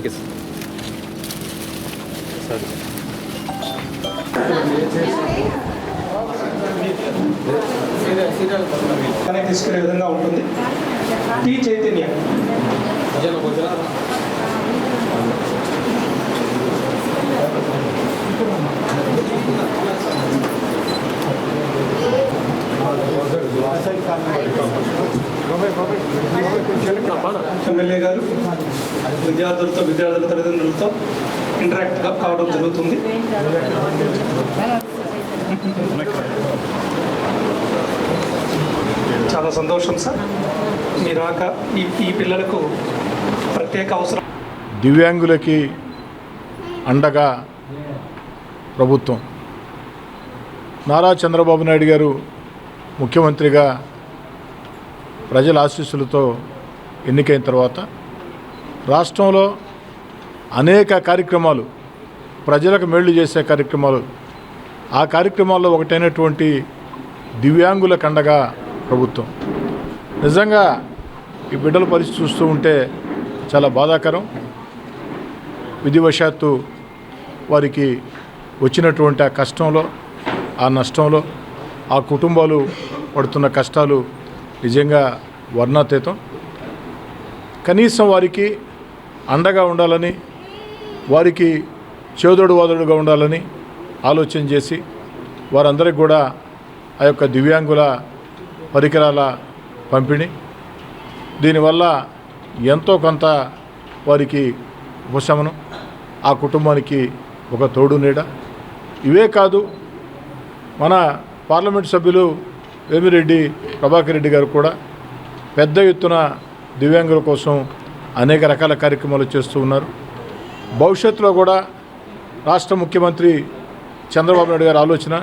Okay sir. సరే. అనేది తీసుకునే విధంగా ఉంటుంది. టీ చైతన్య. ఎమ్మెల్యే గారు విద్యార్థులతో విద్యార్థుల తల్లిదండ్రులతో ఇంటరాక్ట్ కావడం జరుగుతుంది. చాలా సంతోషం సార్. మీ రాక ఈ ఈ పిల్లలకు ప్రత్యేక అవసరం. దివ్యాంగులకి అండగా ప్రభుత్వం. నారా చంద్రబాబు నాయుడు గారు ముఖ్యమంత్రిగా ప్రజల ఆశీస్సులతో ఎన్నికైన తర్వాత రాష్ట్రంలో అనేక కార్యక్రమాలు ప్రజలకు మేళ్ళు చేసే కార్యక్రమాలు ఆ కార్యక్రమాల్లో ఒకటైనటువంటి దివ్యాంగుల కండగా ప్రభుత్వం. నిజంగా ఈ బిడ్డల పరిస్థితి చూస్తూ ఉంటే చాలా బాధాకరం. విధివశాత్తు వారికి వచ్చినటువంటి ఆ కష్టంలో ఆ నష్టంలో ఆ కుటుంబాలు పడుతున్న కష్టాలు నిజంగా వర్ణాతీతం. కనీసం వారికి అండగా ఉండాలని వారికి చేదోడు వాదోడుగా ఉండాలని ఆలోచన చేసి వారందరికి కూడా ఆ యొక్క దివ్యాంగుల పరికరాల పంపిణీ. దీనివల్ల ఎంతో కొంత వారికి ఉపశమనం ఆ కుటుంబానికి ఒక తోడు నీడ. ఇవే కాదు మన పార్లమెంట్ సభ్యులు వేమిరెడ్డి ప్రభాకర్ రెడ్డి గారు కూడా పెద్ద ఎత్తున దివ్యాంగుల కోసం అనేక రకాల కార్యక్రమాలు చేస్తూ ఉన్నారు. భవిష్యత్తులో కూడా రాష్ట్ర ముఖ్యమంత్రి చంద్రబాబు నాయుడు గారి ఆలోచన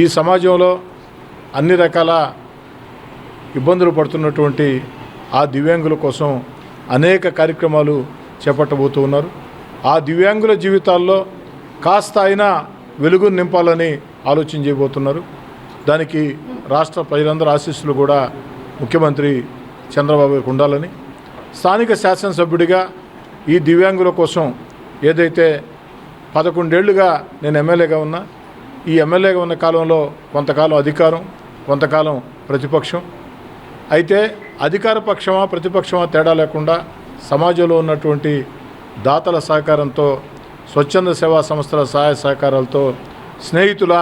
ఈ సమాజంలో అన్ని రకాల ఇబ్బందులు పడుతున్నటువంటి ఆ దివ్యాంగుల కోసం అనేక కార్యక్రమాలు చేపట్టబోతూ ఉన్నారు. ఆ దివ్యాంగుల జీవితాల్లో కాస్త అయినా వెలుగు నింపాలని ఆలోచన చేయబోతున్నారు. దానికి రాష్ట్ర ప్రజలందరూ ఆశీస్సులు కూడా ముఖ్యమంత్రి చంద్రబాబు గారికి ఉండాలని స్థానిక శాసనసభ్యుడిగా ఈ దివ్యాంగుల కోసం ఏదైతే పదకొండేళ్ళుగా నేను ఎమ్మెల్యేగా ఉన్నా ఈ ఎమ్మెల్యేగా ఉన్న కాలంలో కొంతకాలం అధికారం కొంతకాలం ప్రతిపక్షం. అయితే అధికార పక్షమా ప్రతిపక్షమా తేడా లేకుండా సమాజంలో ఉన్నటువంటి దాతల సహకారంతో స్వచ్ఛంద సేవా సంస్థల సహాయ సహకారాలతో స్నేహితుల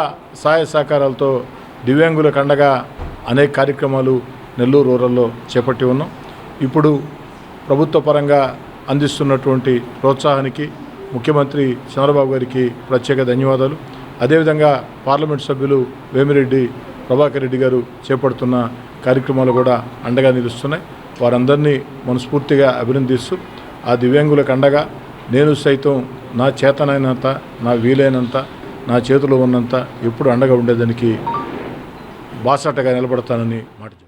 సహాయ సహకారాలతో దివ్యాంగుల కండగా అనేక కార్యక్రమాలు నెల్లూరు రూరల్లో చేపట్టి ఉన్నాం. ఇప్పుడు ప్రభుత్వ పరంగా అందిస్తున్నటువంటి ప్రోత్సాహానికి ముఖ్యమంత్రి చంద్రబాబు గారికి ప్రత్యేక ధన్యవాదాలు. అదేవిధంగా పార్లమెంట్ సభ్యులు వేమిరెడ్డి ప్రభాకర్ రెడ్డి గారు చేపడుతున్న కార్యక్రమాలు కూడా అండగా నిలుస్తున్నాయి. వారందరినీ మనస్ఫూర్తిగా అభినందిస్తూ ఆ దివ్యాంగులకు అండగా నేను సైతం నా చేతనైనంత నా వీలైనంత నా చేతిలో ఉన్నంత ఎప్పుడు అండగా ఉండేదానికి బాసటగా నిలబడతానని మాట చెప్తాను.